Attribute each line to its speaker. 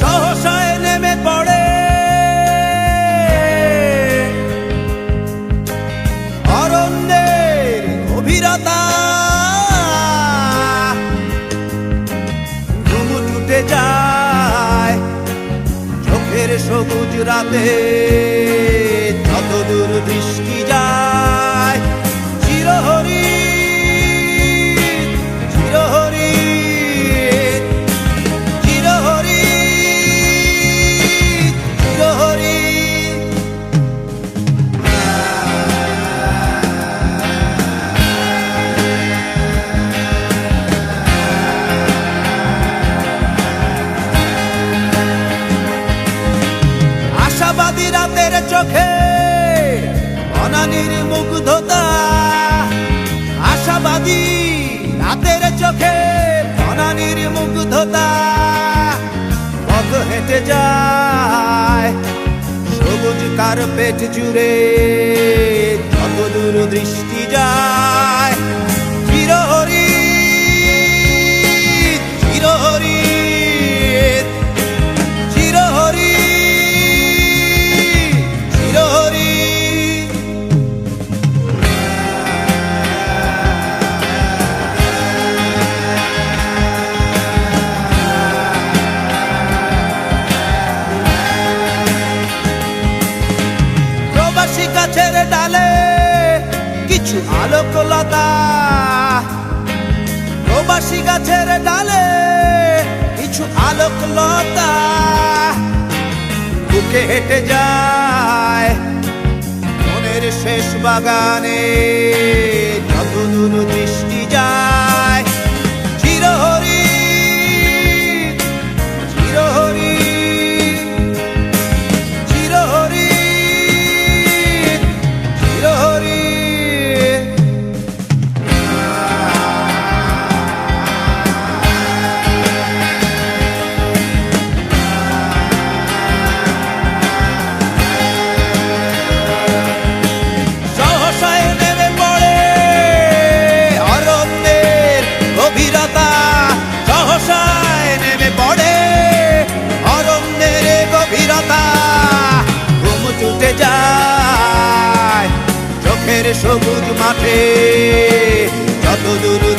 Speaker 1: সহসায় নেমে পড়ে। অরণ্যের গভীরতা। সবুজ রাতে। আশাবাদী রাতের চোখে অনানির মুগ্ধতা। আশাবাদী রাতের চোখে অনানির মুগ্ধতা। পথ হেঁটে যায়, সবুজ কার্পেট জুড়ে যত দূর দৃষ্টি যায়। ডালে কিছু আলোকলতা। প্রবাসী গাছের ডালে কিছু আলোকলতা। বুকে হেঁটে যায় মনের শেষ বাগানে যত দূর সবুজ মাঠে যত দূর